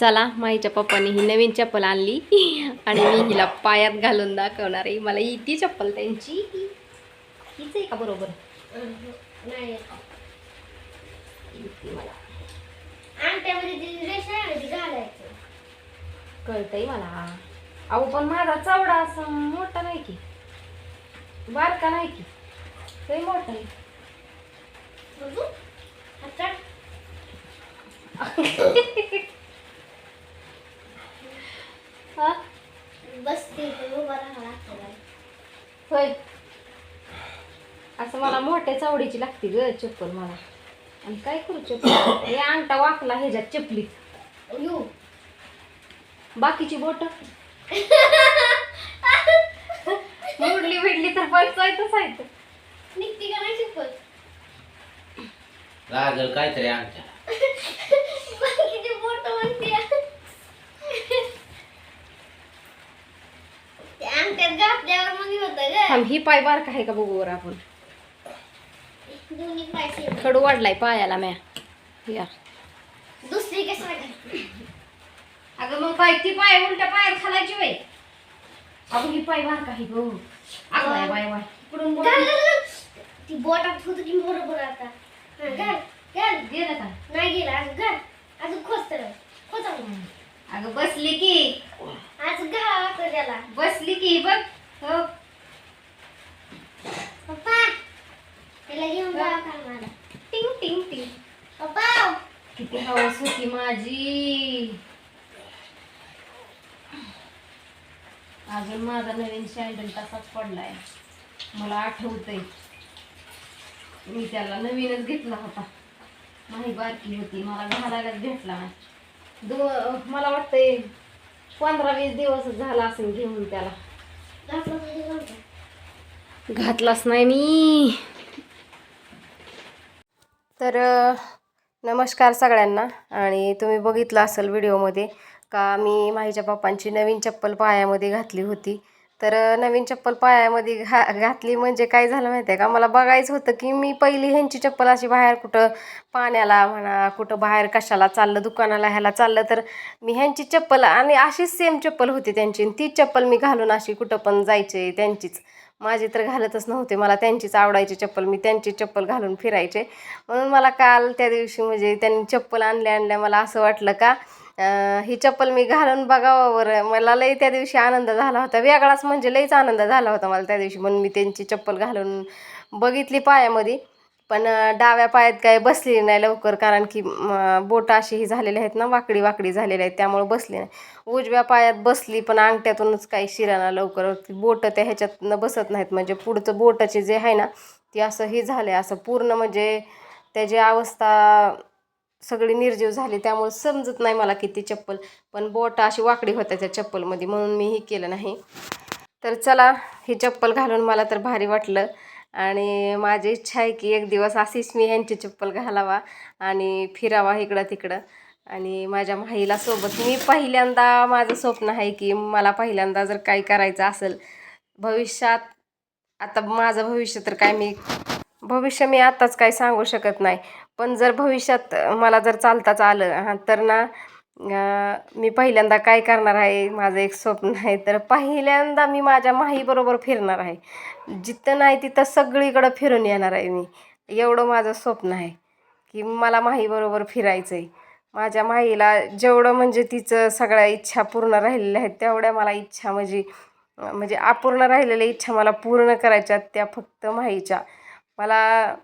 चला माईच्या पप्पाने ही नवीन चप्पल आणली. आणि मी हिला पायात घालून दाखवणार आहे. मला ही ती चप्पल त्यांची. हीच आहे का बरोबर? ती ती आहे ती कळतंय मला. अहो पण माझा चवडा असा मोठा नाही की. बारका नाही की. लय मोठा आहे. हा? बसते तर उभा राहावं लागतं होय. असं मला मोठ्या चावडीची लागते ग चप्पल मला. आणि काय करू चप्पल? हे अंगठा वाकला ह्याच्यात चपलीत. यू. बाकीची बोट? मोडली बिडली तर पंचायतच आहे तर. निघते का नाही शिकवत लागल काहीतरी आमच्या बाकीची बोट म्हणते ते अंगठ्यात घातल्यावर मग हे होतं ग थांब ही पाय बारका आहे का बघू बरं आपण? पाय खडू वाढलाय पायाला म्या. या. दुसरी घाल अगं मग काय ती पाय उलट्या पायात खालायची वय अगं ही पाय बारका आहे गो. अगं बाय बाय बाय इकडून. ती बोटात होत की बरोबर आता. हा, घाल घाल. गेलं का नाही गेला अजून घाल. अजून खोच. तर खोच अगं बसली की. आज लागतं त्याला. बसली की बघ. हो. पप्पा त्याला घेऊन मला? टिंग टिंग टिंग. पप्पा. किती हवस होती माझी. अजून माझा नवीन सँडल तसाच पडलाय. मला आठवतंय. मी त्याला नवीनच घेतला होता. माही बारकी होती मला घालायलाच भेटला नाही. दो मला वाटतंय पंधरा वीस दिवस झाला असेल घेऊन त्याला. घातलाच नाही मी. तर नमस्कार सगळ्यांना. आणि तुम्ही बघितलं असेल व्हिडिओमध्ये का मी माझ्या पप्पांची नवीन चप्पल पायामध्ये घातली होती. तर नवीन चप्पल पायामध्ये घा घातली म्हणजे काय झालं माहिती आहे का? मला बघायचं होतं की मी पहिली ह्यांची चप्पल अशी बाहेर कुठं पाण्याला म्हणा कुठं बाहेर कशाला चाललं दुकानाला ह्याला चाललं तर मी ह्यांची चप्पल आणि अशीच सेम चप्पल होती त्यांची आणि तीच चप्पल मी घालून अशी कुठं पण जायचे त्यांचीच. माझी तर घालतच नव्हते मला त्यांचीच आवडायची चप्पल मी त्यांची चप्पल घालून फिरायचे. म्हणून मला काल त्या दिवशी म्हणजे त्यांनी चप्पल आणल्या आणल्या मला असं वाटलं का ही चप्पल मी घालून बघावं बरं. मला लई त्या दिवशी आनंद झाला होता. वेगळाच म्हणजे लईच आनंद झाला होता मला त्या दिवशी. म्हणून मी त्यांची चप्पल घालून बघितली पायामध्ये. पण डाव्या पायात काय बसली नाही लवकर. कारण की बोट बोटं अशी ही झालेली आहेत ना वाकडी वाकडी झालेली आहेत. त्यामुळे बसली नाही. उजव्या पायात बसली पण अंगठ्यातूनच काही शिराना लवकर. बोटं त्या ह्याच्यातनं बसत नाहीत. म्हणजे पुढचं बोटाचे जे आहे ना ती असं ही झालं असं पूर्ण म्हणजे त्याची अवस्था सगळी निर्जीव झाली त्यामुळे समजत नाही मला किती चप्पल. पण बोट अशी वाकडी होत्या त्या चप्पलमध्ये म्हणून मी हे केलं नाही. तर चला ही चप्पल घालून मला तर भारी वाटलं. आणि माझी इच्छा आहे की एक दिवस अशीच मी ह्यांची चप्पल घालावा आणि फिरावा इकडं तिकडं. आणि माझ्या माहीला सोबत मी पहिल्यांदा माझं स्वप्न आहे की मला पहिल्यांदा जर काही करायचं असेल भविष्यात आता माझं भविष्य तर काय मी भविष्य मी आत्ताच काही सांगू शकत नाही. पण जर भविष्यात मला जर चालताच आलं हां तर ना मी पहिल्यांदा काय करणार आहे? माझं एक स्वप्न आहे तर पहिल्यांदा मी माझ्या माहीबरोबर फिरणार आहे. जिथं नाही तिथं सगळीकडं फिरून येणार आहे मी. एवढं माझं स्वप्न आहे की मला माहीबरोबर फिरायचं आहे माझ्या माईला जेवढं म्हणजे तिचं सगळ्या इच्छा पूर्ण राहिलेल्या आहेत तेवढ्या मला इच्छा म्हणजे म्हणजे अपूर्ण राहिलेल्या इच्छा मला पूर्ण करायच्या त्या फक्त माहीच्या. मला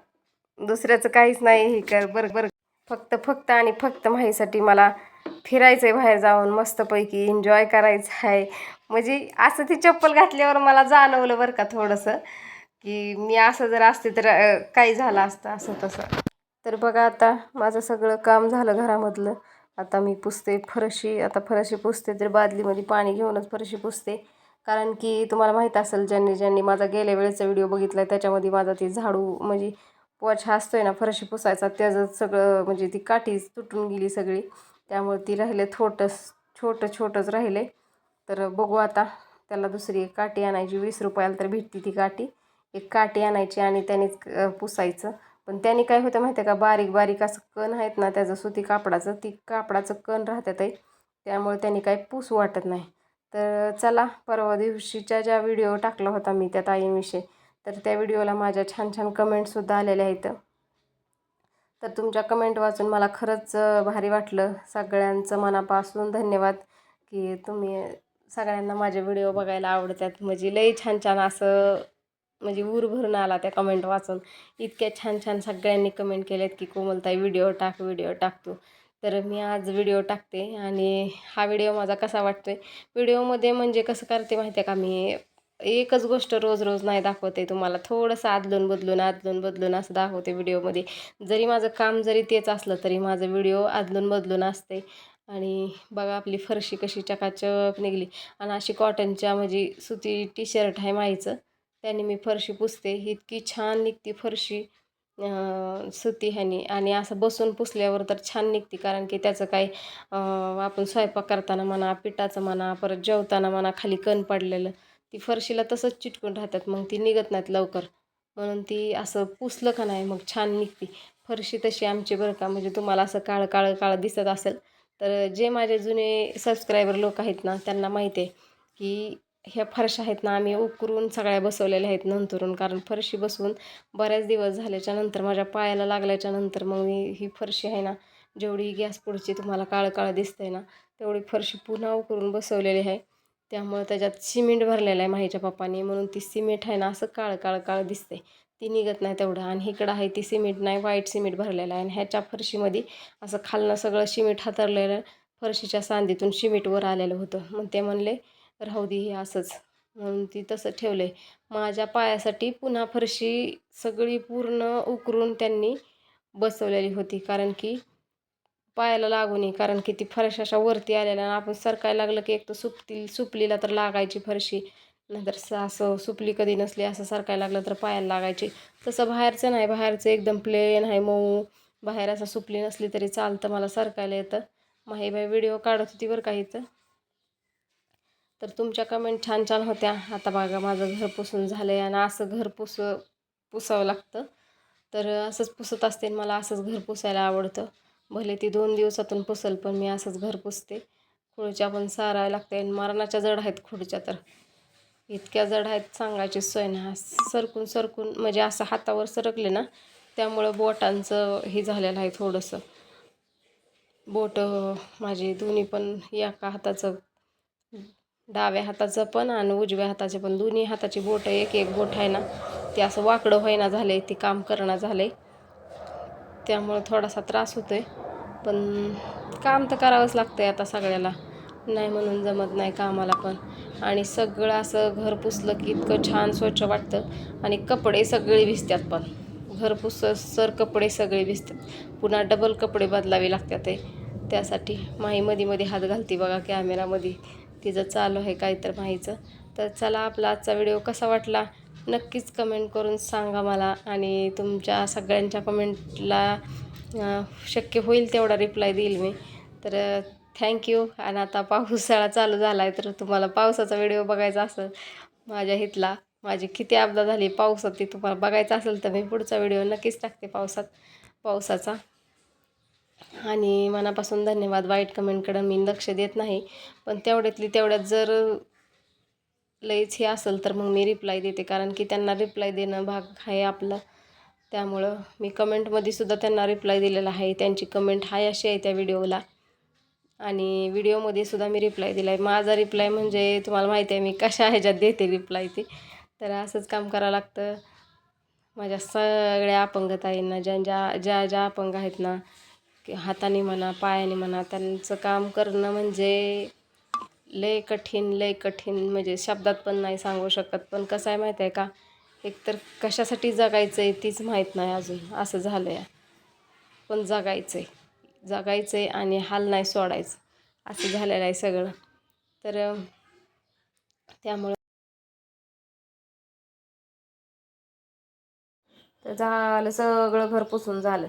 दुसऱ्याचं काहीच नाही हे कर बरं बरं. फक्त फक्त आणि फक्त माहीसाठी मला फिरायचं आहे बाहेर जाऊन मस्तपैकी एन्जॉय करायचं आहे म्हणजे असं ती चप्पल घातल्यावर मला जाणवलं बरं का थोडंसं की मी असं जर असते तर काही झालं असतं असं तसं. तर बघा आता माझं सगळं काम झालं घरामधलं. आता मी पुसते फरशी आता फरशी पुसते तर बादलीमध्ये पाणी घेऊनच फरशी पुसते. कारण की तुम्हाला माहीत असेल ज्यांनी ज्यांनी माझा गेल्या वेळेचा व्हिडिओ बघितला आहे त्याच्यामध्ये माझा ती झाडू म्हणजे पोछा आहे ना फरशी पुसायचा त्याचं सगळं म्हणजे ती काठी तुटून गेली सगळी. त्यामुळे ती राहिले थोटंच छोटं छोटंच राहिले. तर बघू आता त्याला दुसरी एक काठी आणायची वीस रुपयाला तर भेटती ती काठी. एक काठी आणायची आणि त्यानेच पुसायचं. पण त्याने काय होतं माहिती आहे का बारीक बारीक असं कण आहेत ना त्याचं सुती कापडाचं ती कापडाचं कण राहतात आहे त्यामुळे त्यांनी काही पूस वाटत नाही. तर चला परवा दिवशीच्या ज्या व्हिडिओ टाकला होता मी त्या ताईंविषयी. तर त्या व्हिडिओला माझ्या छान छान कमेंटसुद्धा आलेल्या आहेत. तर तुमच्या कमेंट वाचून मला खरंच भारी वाटलं. सगळ्यांचं मनापासून धन्यवाद की तुम्ही सगळ्यांना माझे व्हिडिओ बघायला आवडतात. म्हणजे लई छान छान असं म्हणजे ऊर भरून आला त्या कमेंट वाचून. इतक्या छान छान सगळ्यांनी कमेंट केलेत की कोमलताई व्हिडिओ टाक व्हिडिओ टाकतो तर मी आज व्हिडिओ टाकते आणि हा व्हिडिओ माझा कसा वाटतो आहे व्हिडिओमध्ये म्हणजे कसं करते माहिती आहे का? मी एकच गोष्ट रोज रोज नाही दाखवते तुम्हाला. थोडंसं आदलून बदलून आदलून बदलून असं दाखवते व्हिडिओमध्ये. जरी माझं काम जरी तेच असलं तरी माझं व्हिडिओ आदलून बदलून असते. आणि बघा आपली फरशी कशी चकाचक निघली. आणि अशी कॉटनच्या म्हणजे सुती टी शर्ट आहे माहीचं त्याने मी फरशी पुसते. इतकी छान निघती फरशी सुती ह्यानी. आणि असं बसून पुसल्यावर तर छान निघते. कारण की त्याचं काही आपण स्वयंपाक करताना म्हणा पिठाचं म्हणा परत जेवताना म्हणा खाली कण पडलेलं. ती फरशीला तसंच चिटकून राहतात. मग ती निघत नाहीत लवकर. म्हणून ती असं पुसलं का नाही मग छान निघते. फरशी तशी आमची बरं का. म्हणजे तुम्हाला असं काळं काळं काळं दिसत असेल. तर जे माझे जुने सबस्क्रायबर लोक आहेत ना त्यांना माहिती आहे की ह्या फरशा आहेत ना आम्ही उकरून सगळ्या बसवलेल्या आहेत नंतरून. कारण फरशी बसवून बऱ्याच दिवस झाल्याच्यानंतर माझ्या पायाला लागल्याच्या नंतर मग मी ही फरशी आहे ना जेवढी गॅस पुढची तुम्हाला काळं काळं दिसतंय ना तेवढी फरशी पुन्हा उकरून बसवलेली आहे. त्यामुळं त्याच्यात सिमेंट भरलेलं आहे माहीच्या पप्पानी. म्हणून ती सिमेंट आहे ना असं काळं काळं काळं दिसते ती निघत नाही तेवढं. आणि इकडं आहे ती सिमेंट नाही व्हाईट सिमेंट भरलेलं आहे. आणि ह्याच्या फरशीमध्ये असं खालनं सगळं सिमेंट हातरलेलं फरशीच्या सांदीतून सिमेंट वर आलेलं होतं. मग ते म्हणले राहू दे हे असंच. म्हणून ती तसं ठेवलं आहे माझ्या पायासाठी पुन्हा फरशी सगळी पूर्ण उकरून त्यांनी बसवलेली होती. कारण की पायाला लागू नये कारण की ती फरश अशा वरती आलेल्या आणि आपण सरकायला लागलं की एक तर सुपतील सुपलीला तर लागायची फरशी. नंतर स- असं सुपली कधी नसली असं सरकायला लागलं तर पायाला लागायची. तसं बाहेरचं नाही बाहेरचं एकदम प्लेन आहे मऊ. बाहेर असं सुपली नसली तरी चालतं मला सरकायला येतं. माही बाई व्हिडिओ काढत होती बरं का इथं. तर तुमच्या कमेंट छान छान होत्या. आता बघा माझं घर पुसून झालं आहे आणि असं घर पुस पुसावं लागतं. तर असंच पुसत असते आणि मला असंच घर पुसायला आवडतं. भले ती दोन दिवसातून पुसल पण मी असंच घर पुसते. खुर्च्या पण साराव्या लागते आणि मरणाच्या जड आहेत खुर्च्या तर. इतक्या जड आहेत सांगायची सोय ना सरकून सरकून म्हणजे असं हातावर सरकले ना त्यामुळं बोटांचं हे झालेलं आहे थोडंसं. बोट माझे दोन्ही पण एका हाताचं डाव्या हाताचं पण आणि उजव्या हाताचे पण. दोन्ही हाताची बोट एक एक बोट आहे ना ते असं वाकडं व्हायना झालं आहे ते काम करणं झालं आहे त्यामुळं थोडासा त्रास होतो आहे पण काम तर करावंच लागतं आहे आता सगळ्याला. नाही म्हणून जमत नाही कामाला पण. आणि सगळं असं घर पुसलं की इतकं छान स्वच्छ वाटतं. आणि कपडे सगळे भिजतात पण. घर पुस सर कपडे सगळे भिजतात पुन्हा डबल कपडे बदलावे लागतात ते त्यासाठी माही मध्ये मध्ये हात घालते बघा कॅमेरामध्ये तिचं चालू आहे काय तर माहीचं. तर चला आपला आजचा व्हिडिओ कसा वाटला? नक्कीच कमेंट करून सांगा मला आणि तुमच्या सगळ्यांच्या कमेंटला शक्य होईल तेवढा रिप्लाय देईल मी. तर थँक्यू आणि आता पावसाळा चालू झाला आहे तर तुम्हाला पावसाचा व्हिडिओ बघायचा असेल माझ्या हितला. माझी किती अपदा झाली पावसात ती तुम्हाला बघायचं असेल तर मी पुढचा व्हिडिओ नक्कीच टाकते पावसात पावसाचा. आणि मनापासून धन्यवाद. वाईट कमेंटकडं मी लक्ष देत नाही. पण तेवढ्यातली तेवढ्यात जर लईच हे असेल तर मग मी रिप्लाय देते. कारण की त्यांना रिप्लाय देणं भाग आहे आपलं. त्यामुळं मी कमेंटमध्ये सुद्धा त्यांना रिप्लाय दिलेला आहे. त्यांची कमेंट हाय अशी आहे त्या व्हिडिओला आणि व्हिडिओमध्ये सुद्धा मी रिप्लाय दिला आहे माझा रिप्लाय म्हणजे तुम्हाला माहिती आहे मी कशा ह्याच्यात देते रिप्लाय ते. तर असंच काम करावं लागतं. माझ्या सगळ्या अपंगताईंना ज्या ज्या ज्या ज्या अपंग आहेत ना की हाताने म्हणा पायाने म्हणा त्यांचं काम करणं म्हणजे लय कठीण लय कठीण म्हणजे शब्दात पण नाही सांगू शकत. पण कसं आहे माहीत आहे का? एकतर कशासाठी जगायचं आहे तीच माहीत नाही अजून. असं झालं आहे पण जगायचं आहे जगायचं आहे आणि हाल नाही सोडायचं. असं झालेलं आहे सगळं. तर त्यामुळं तर झालं सगळं घर पुसून झालं.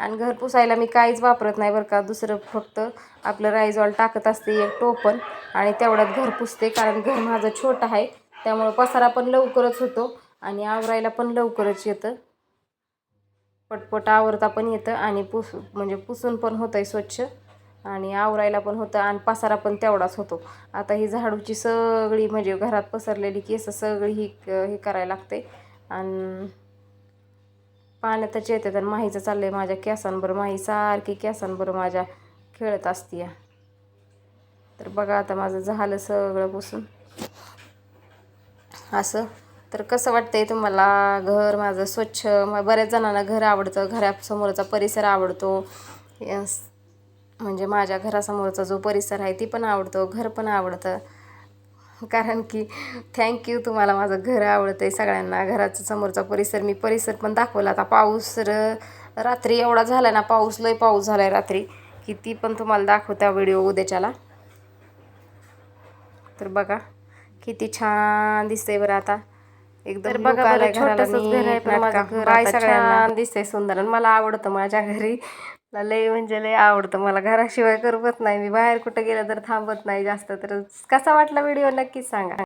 आणि घर पुसायला मी काहीच वापरत नाही बरं का. दुसरं फक्त आपलं राईजॉल टाकत असते एक टोपण आणि तेवढ्यात घर पुसते कारण घर माझं छोटं आहे. त्यामुळं पसारा पण लवकरच होतो आणि आवरायला पण लवकरच येतं. पटपट आवरता पण येतं आणि पुस म्हणजे पुसून पण होतं आहे स्वच्छ आणि आवरायला पण होतं आणि पसारा पण तेवढाच होतो. आता ही झाडूची सगळी म्हणजे घरात पसरलेली केस सगळी ही हे करायला लागते. आणि पाण्यातच येते तर माहीचं चाललं आहे माझ्या केसांबरोबर. माही सारखी केसांबरोबर माझ्या खेळत असते तर बघा आता माझं झालं सगळं पुसून. असं. तर कसं वाटतंय तुम्हाला? घर माझं स्वच्छ. बऱ्याच जणांना घर आवडतं. घरासमोरचा परिसर आवडतो. यस. म्हणजे माझ्या घरासमोरचा जो परिसर आहे ती पण आवडतो. घर पण आवडतं. कारण की थँक्यू तुम्हाला माझं घर आवडतं आहे सगळ्यांना. घराचा समोरचा परिसर मी परिसर पण दाखवला. आता पाऊस र रात्री एवढा झाला ना पाऊस लय पाऊस झाला आहे रात्री. की ती पण तुम्हाला दाखवत्या व्हिडिओ उद्याच्याला. तर बघा किती छान दिसतंय बरं आता. एकदम बघा छोटंसंच घर आहे पण माझं घर आता सगळ्यांना. दिसतंय सुंदर. आणि मला आवडतं माझ्या घरी. मला लय म्हणजे लय आवडतं मला. घराशिवाय करमत नाही मी. बाहेर कुठं गेलं तर थांबत नाही जास्त. तर कसा वाटला व्हिडिओ नक्कीच सांगा.